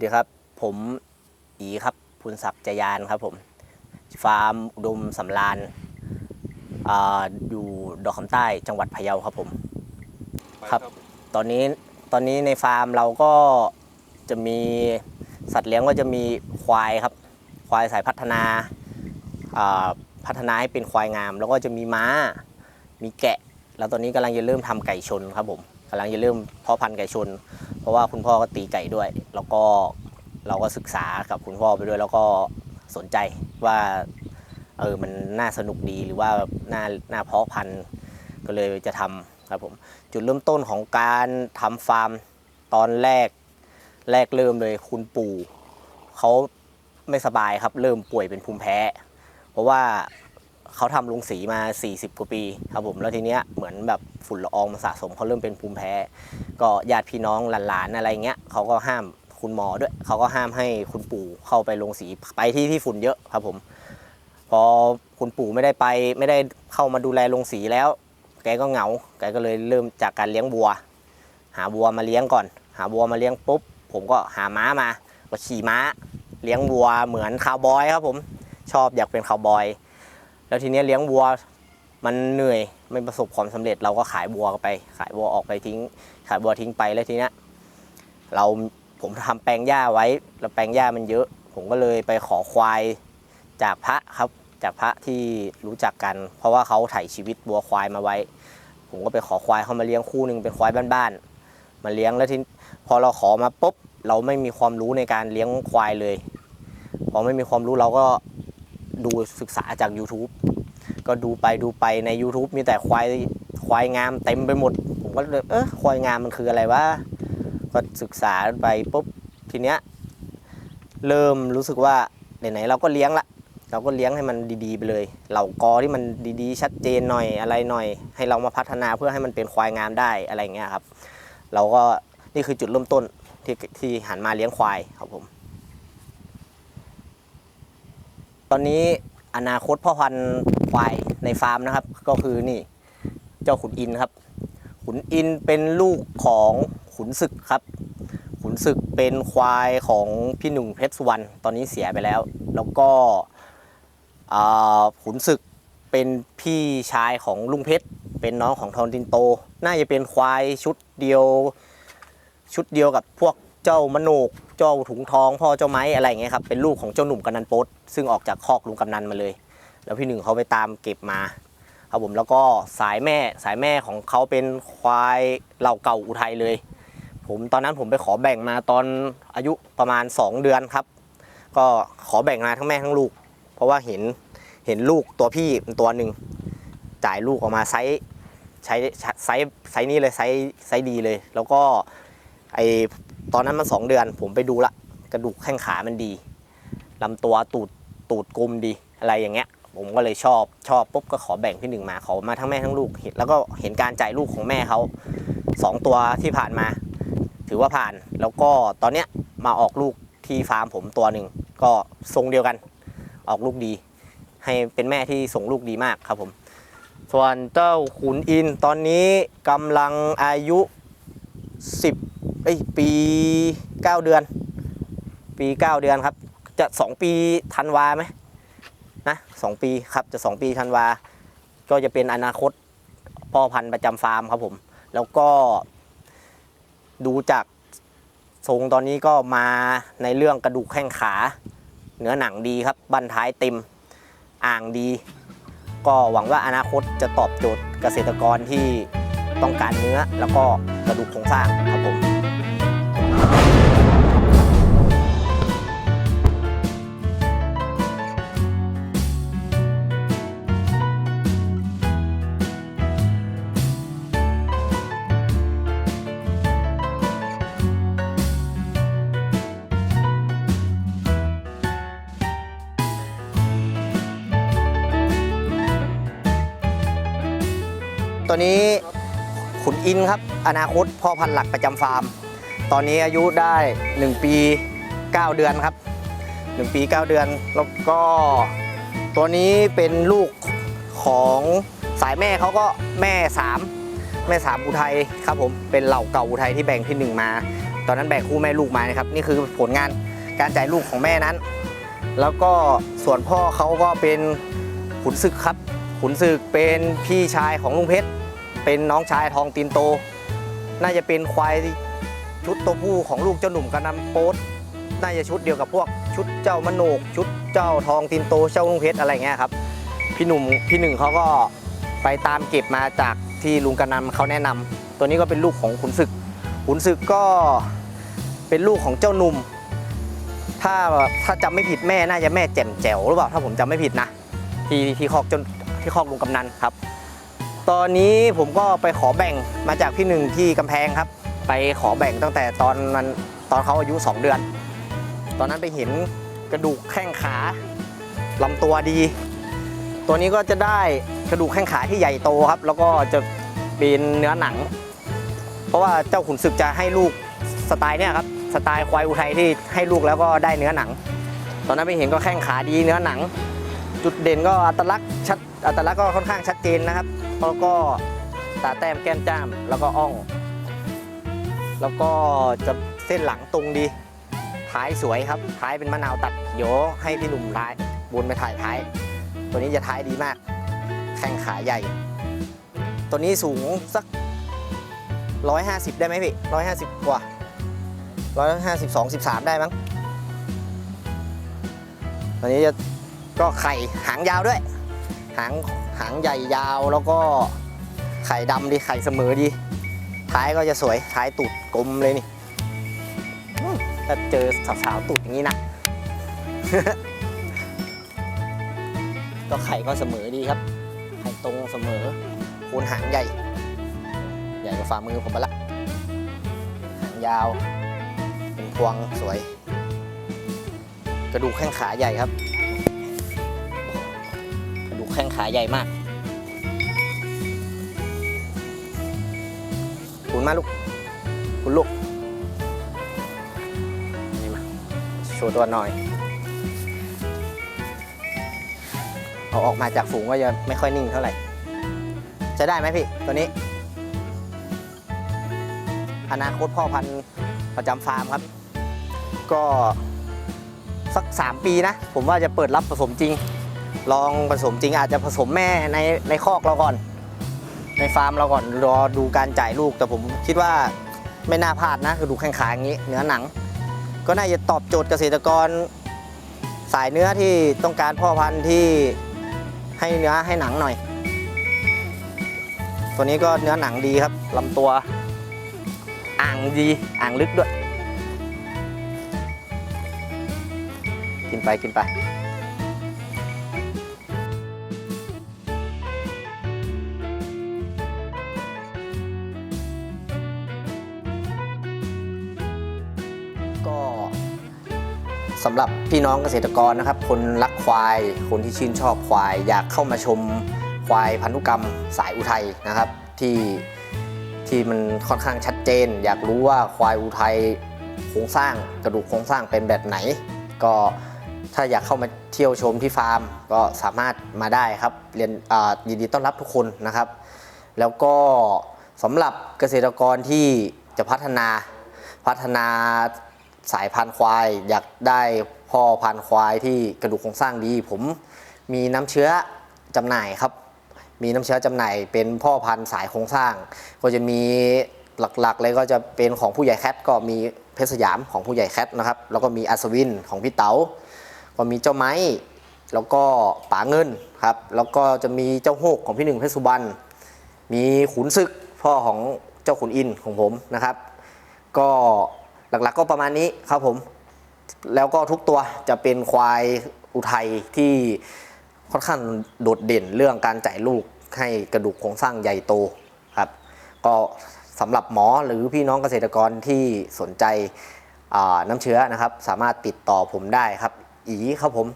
สวัสดีครับ ผมอีครับพุนศักดิ์จยานครับผมฟาร์มอุดมสำราญอ่าอยู่ดอกคำใต้จังหวัดพะเยาครับผมครับตอนนี้ตอนนี้ในฟาร์มเราก็จะมีสัตว์เลี้ยงก็จะมีควายครับ ควายสายพัฒนาาพัฒนาให้เป็นควายงาม แล้วก็จะมีม้ามีแกะ แล้วตอนนี้กำลังจะเริ่มทำไก่ชนครับผม กำลังจะเริ่มเพาะพันธุ์ไก่ชน เพราะว่าคุณพ่อก็ตีไก่ด้วย แล้วก็เราก็ศึกษากับคุณพ่อไปด้วย แล้วก็สนใจว่าเออมันน่าสนุกดีหรือว่าน่าน่าเพาะพันธุ์ก็เลยจะทำครับผมจุดเริ่มต้นของการทำฟาร์มตอนแรกแรกเริ่มเลยคุณปู่เขาไม่สบายครับเริ่มป่วยเป็นภูมิแพ้ เพราะว่า เขาทำลุงสีมา 40 กว่าปีครับผมแล้วทีเนี้ยเหมือนแบบฝุ่นละอองมาสะสมเขาเริ่มเป็นภูมิแพ้ ก็ญาติพี่น้องหลานๆอะไรเงี้ยเขาก็ห้ามคุณหมอด้วยเขาก็ห้ามให้คุณปู่เข้าไปลงสีไปที่ที่ฝุ่นเยอะครับผมพอคุณปู่ไม่ได้ไปไม่ได้เข้ามาดูแลลงสีแล้ว แกก็เหงา แกก็เลยเริ่มจากการเลี้ยงวัว หาวัวมาเลี้ยงก่อน หาวัวมาเลี้ยงปุ๊บ ผมก็หาม้ามาก็ขี่ม้า เลี้ยงวัวเหมือนคาวบอยครับผมชอบอยากเป็นคาวบอย แล้วทีเนี้ยเลี้ยงวัวมันเหนื่อยไม่ประสบความสำเร็จเราก็ขายวัวไป ขายวัวออกไปทิ้ง ขายวัวทิ้งไปแล้วทีเนี้ยเราผมทำแปลงหญ้าไว้ แล้วแปลงหญ้ามันเยอะ ผมก็เลยไปขอควายจากพระครับจากพระที่รู้จักกัน เพราะว่าเขาถ่ายชีวิตวัวควายมาไว้ ผมก็ไปขอควายเขามาเลี้ยงคู่หนึ่งเป็นควายบ้านๆมาเลี้ยงแล้วทีพอเราขอมาปุ๊บเราไม่มีความรู้ในการเลี้ยงควายเลยพอไม่มีความรู้เราก็ ดูศึกษาจาก YouTube ก็ดูไปดูไปใน YouTube มีแต่ควายควายงามเต็มไปหมด ผมก็เลยเออควายงามมันคืออะไรวะก็ศึกษาไปปุ๊บทีเนี้ยเริ่มรู้สึกว่าไหนๆเราก็เลี้ยงละ เราก็เลี้ยงให้มันดีๆไปเลยเหล่ากอที่มันดีๆ ชัดเจนหน่อยอะไรหน่อย ให้เรามาพัฒนาเพื่อให้มันเป็นควายงามได้อะไรเงี้ยครับ เราก็นี่คือจุดเริ่มต้นที่ที่หันมาเลี้ยงควายครับผม ตอนนี้อนาคตพ่อพันธุ์ควายในฟาร์มนะครับ ก็คือนี่เจ้าขุนอินครับ ขุนอินเป็นลูกของขุนศึกครับ ขุนศึกเป็นควายของพี่หนุ่มเพชรสุวรรณตอนนี้เสียไปแล้ว แล้วก็ขุนศึกเป็นพี่ชายของลุงเพชรเป็นน้องของทอนตินโต น่าจะเป็นควายชุดเดียว ชุดเดียวกับพวกเจ้ามโนก เจ้าถุงทองพ่อเจ้าไม้อะไรอย่างเงี้ยครับเป็นลูกของเจ้าหนุ่มกำนันโป๊ดซึ่งออกจากคอกลุงกำนันมาเลย แล้วพี่หนึ่งเขาไปตามเก็บมาครับผมแล้วก็สายแม่สายแม่ของเขาเป็นควายเหล่าเก่าอุทัยเลย ผมตอนนั้นผมไปขอแบ่งมาตอนอายุประมาณ 2 เดือนครับ ก็ขอแบ่งมาทั้งแม่ทั้งลูก เพราะว่าเห็นเห็นลูกตัวพี่ตัวหนึ่งจ่ายลูกออกมาไซส์ใช้ไซส์ไซส์นี้เลยไซส์ไซส์ดีเลย แล้วก็ไอ ตอนนั้นมันสองเดือน ผมไปดูละกระดูกแข้งขามันดีลำตัวตูดตูดกลมดีอะไรอย่างเงี้ย ผมก็เลยชอบชอบปุ๊บก็ขอแบ่งพี่หนึ่งมาขอมาทั้งแม่ทั้งลูกเห็นแล้วก็เห็นการจ่ายลูกของแม่เขาสองตัวที่ผ่านมา ถือว่าผ่านแล้วก็ตอนเนี้ยมาออกลูกที่ฟาร์มผมตัวหนึ่งก็ทรงเดียวกัน ออกลูกดี ให้เป็นแม่ที่ส่งลูกดีมากครับผม ส่วนเจ้าขุนอินตอนนี้กำลังอายุ 10 เอ้ยปี 9 เดือน ปี 9 เดือนครับ จะ 2 ปีธันวาไหมนะสองปีครับจะ 2 ปีธันวา ก็จะเป็นอนาคตพ่อพันธุ์ประจำฟาร์มครับผม แล้วก็ ดูจากทรงตอนนี้ก็มาในเรื่องกระดูกแข้งขาเนื้อหนังดีครับบันท้ายเต็มอ่างดี ก็หวังว่าอนาคตจะตอบโจทย์เกษตรกรที่ต้องการเนื้อแล้วก็กระดูกโครงสร้างครับผม ตัวนี้ขุนอินครับ อนาคตพ่อพันธุ์หลักประจำฟาร์ม ตอนนี้อายุได้ 1 ปี 9 เดือนครับ 1 ปี 9 เดือน แล้วก็ตัวนี้เป็นลูกของสายแม่เขาก็แม่ 3 แม่ 3 อุทัยครับผมเป็นเหล่าเก่าอุทัยที่แบ่งที่หนึ่งมา ตอนนั้นแบกคู่แม่ลูกมานะครับนี่คือผลงานการจ่ายลูกของแม่นั้น แล้วก็ส่วนพ่อเขาก็เป็นขุนศึกครับ ขุนศึกเป็นพี่ชายของลุงเพชรเป็นน้องชายทองตีนโต น่าจะเป็นควาย ชุดตัวผู้ของลูกเจ้าหนุ่มกันนำโป๊ตน่าจะชุดเดียวกับพวกชุดเจ้ามโนก ชุดเจ้าทองตีนโตเจ้าลุงเพชรอะไรเงี้ยครับพี่หนุ่มพี่หนึ่งเขาก็ไปตามเก็บมาจากที่ลุงกันนำเขาแนะนำตัวนี้ก็เป็นลูกของขุนศึกขุนศึกก็เป็นลูกของเจ้าหนุ่ม ถ้าถ้าจำไม่ผิดแม่น่าจะแม่แจ่มแจ๋วหรือเปล่าถ้าผมจำไม่ผิดนะที่ที่คอกจนที่คอกลุงกำนันครับ ตอนนี้ผมก็ไปขอแบ่งมาจากพี่หนึ่งที่กำแพงครับ ไปขอแบ่งตั้งแต่ตอนมันตอนเขาอายุ 2 เดือน ตอนนั้นไปเห็นกระดูกแข้งขาลำตัวดี ตัวนี้ก็จะได้กระดูกแข้งขาที่ใหญ่โตครับ แล้วก็จะเป็นเนื้อหนัง เพราะว่าเจ้าขุนศึกจะให้ลูกสไตล์เนี่ยครับสไตล์ควายอุทัยที่ให้ลูกแล้วก็ได้เนื้อหนัง ตอนนั้นไปเห็นก็แข้งขาดีเนื้อหนัง จุดเด่นก็อัตลักษณ์ชัดอัตลักษณ์ก็ค่อนข้างชัดเจนนะครับ แล้วก็ตาแต้มแก้มจ้ามแล้วก็อ่อง แล้วก็จะเส้นหลังตรงดี ท้ายสวยครับ ท้ายเป็นมะนาวตัดเดี๋ยวให้พี่หนุ่มท้ายบนไปถ่ายท้าย ตัวนี้จะท้ายดีมาก แข้งขาใหญ่ ตัวนี้สูงสัก 150 ได้ไหมพี่ 150 กว่า 152 13 ได้มั้งตัวนี้จะก็ไข่หางยาวด้วย หางหางใหญ่ยาวแล้วก็ไข่ดำดีไข่เสมอดี ท้ายก็จะสวยท้ายตูดกลมเลยนี่ถ้าเจอสาวๆตูดอย่างนี้นะ ก็ไข่ก็เสมอดีครับ ไข่ตรงเสมอโคนหางใหญ่ ใหญ่กว่าฝ่ามือผมไปละหางยาว เป็นพวงสวย กระดูกแข้งขาใหญ่ครับ กระดูกแข้งขาใหญ่มาก คุณมาลูกคุณลูกนี่มาโชว์ตัวหน่อย เอาออกมาจากฝูงก็จะไม่ค่อยนิ่งเท่าไหร่ใช้ได้ไหมพี่ ตัวนี้ อนาคตพ่อพันธุ์ประจำฟาร์มครับ ก็สัก 3 ปีนะ ผมว่าจะเปิดรับผสมจริง ลองผสมจริงอาจจะผสมแม่ในในคอกเราก่อน ในฟาร์มเราก่อนรอดูการจ่ายลูกแต่ผมคิดว่าไม่น่าพลาดนะคือดูแข้งขาอย่างนี้เนื้อหนัง ก็น่าจะตอบโจทย์เกษตรกร สายเนื้อที่ต้องการพ่อพันธุ์ที่ให้เนื้อให้หนังหน่อย ตัวนี้ก็เนื้อหนังดีครับลำตัวอ่างดีอ่างลึกด้วย กินไปกินไป สำหรับพี่น้องเกษตรกรนะครับ คนรักควาย คนที่ชื่นชอบควาย อยากเข้ามาชมควายพันธุกรรมสายอุทัยนะครับ ที่ที่มันค่อนข้างชัดเจน อยากรู้ว่าควายอุทัยโครงสร้างกระดูกโครงสร้างเป็นแบบไหน ก็ถ้าอยากเข้ามาเที่ยวชมที่ฟาร์ม ก็สามารถมาได้ครับเรียนยินดีต้อนรับทุกคนนะครับ แล้วก็สำหรับเกษตรกรที่จะพัฒนาพัฒนา สายพันธุ์ควาย อยากได้พ่อพันธุ์ควายที่กระดูกโครงสร้างดี ผมมีน้ำเชื้อจำหน่ายครับ มีน้ำเชื้อจำหน่ายเป็นพ่อพันธุ์สายโครงสร้าง ก็จะมีหลักๆเลยก็จะเป็นของผู้ใหญ่แคทก็มีเพชรสยามของผู้ใหญ่แคทนะครับ แล้วก็มีอัศวินของพี่เต๋าก็มีเจ้าไม้แล้วก็ป๋าเงินครับ แล้วก็จะมีเจ้าโฮกของพี่หนึ่งเพชรสุบรรณมีขุนศึกพ่อของเจ้าขุนอินของผมนะครับ ก็ หลักๆก็ประมาณนี้ครับผม แล้วก็ทุกตัวจะเป็นควายอุทัยที่ค่อนข้างโดดเด่นเรื่องการจ่ายลูกให้กระดูกโครงสร้างใหญ่โตครับ ก็สำหรับหมอหรือพี่น้องเกษตรกรที่สนใจน้ำเชื้อนะครับ สามารถติดต่อผมได้ครับ อีครับผม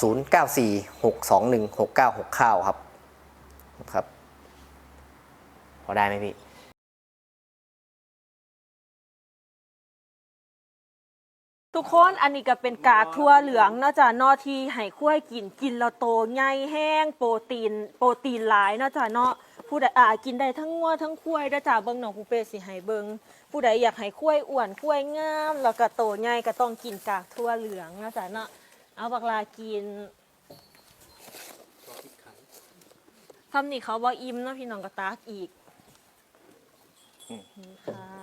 ศูนย์เก้าสี่หกสองหนึ่งหกเก้าหกข้าวครับ ครับ พอได้ไหมพี่ ทุกคนอันนี้ก็เป็นกากทั่วเหลืองเนาะจ้ะเนอที่ให้คุ้ยกินกินแล้วโตใหญ่แห้งโปรตีน โปรตีนหลายเนาะจ้ะเนาะผู้ใดอ่ากินได้ทั้งงัวทั้งควายเด้อจ้าเบิ่งน้องปูเป้สิให้เบิ่งผู้ใดอยากให้ควายอ้วนควายงามแล้วก็โตใหญ่ก็ต้องกินกากทั่วเหลืองนะจ๊ะเนาะเอาบักลากินทำนี่เขาบ่อิ่มเนาะพี่น้องก็ตากอีกนี่ค่ะ